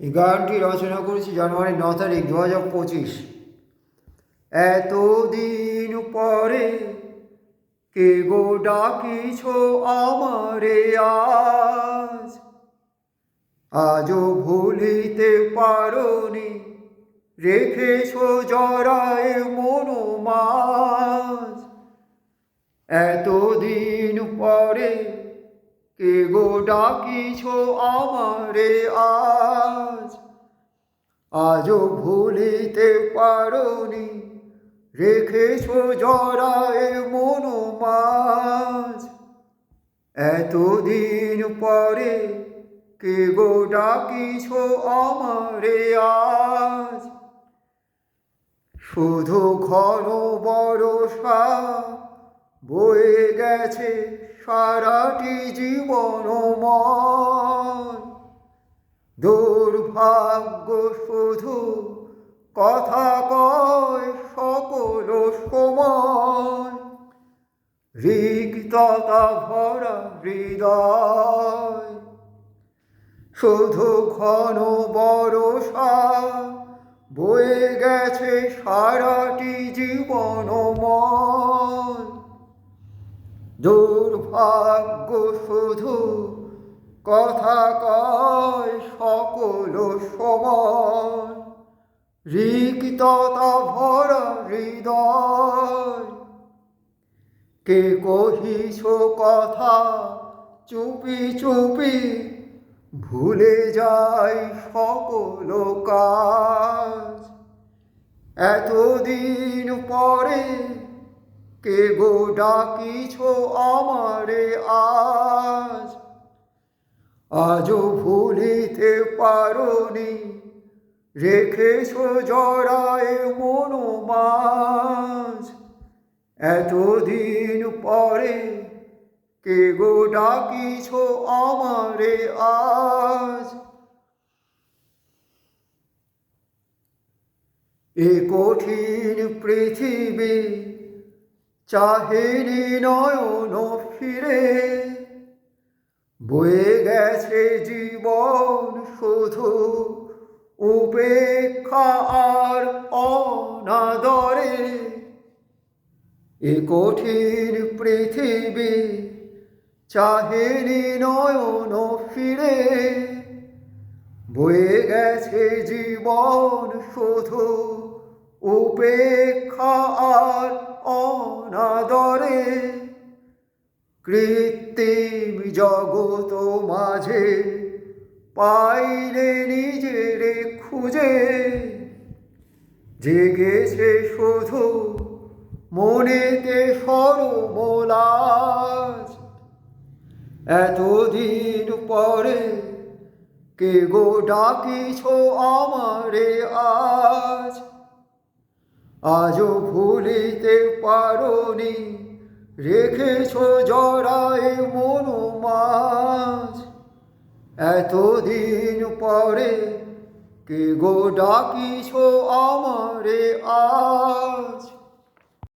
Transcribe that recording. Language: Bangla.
এই গানটি রচনা করেছি জানুয়ারি ন তারিখ দু হাজার পঁচিশ। এতদিন পরে কে গো ডাকিছ আমারে আজ? আজও ভুলিতে পারনি, রেখেছ জরায় মনোমাজ এতদিন পরে কে গো ডাকিছ আমারে আজ? আজও ভুলিতে পারনি, রেখেছ জরায় মনোমাজ। এতদিন পরে কে গো ডাকিছ আমারে আজ? শুধু ঘন বরষা বয়ে গেছে সারাটি জীবন দুর্ভাগ্য শুধু কথা কয় সকল সময়। রিক্ততা ভরা হৃদয়। শুধু ঘন বরষা বয়ে গেছে সারাটি জীবন জীবনময় দুর্ভাগ্য শুধু কথা কয় সকল সময়। রিক্ততা ভরা হৃদয়। কে কহিস কথা চুপি চুপি ভুলে যাই সকল কাজ। এতদিন পরে কে গো ডাকিছ আমারে আজ? আজও ভুলিতে পারনি, রেখেছ জড়ায় মনোমাজ। এতদিন পরে কে গো ডাকিছ আমারে আজ? এ কঠিন পৃথিবী চাহেনি নয়ন ফিরে। বয়ে গেছে জীবন শুধু উপেক্ষা আর অনাদরে। এ কঠিন পৃথিবী চাহেনি নয়ন ফিরে। বয়ে গেছে জীবন শুধু উপেক্ষা আর অনাদরে। কৃত্রিম জগত মাঝে পাইলে নিজেরে খুঁজে। জেগেছে শুধু মনেতে সরমলাজ এতদিন পরে কে গো ডাকিছ আমারে আজ? আজও ভুলিতে পারি রেখেছ জড়ায় মনোমাজ। এতদিন পরে কে গো ডাকিছ আমারে আজ?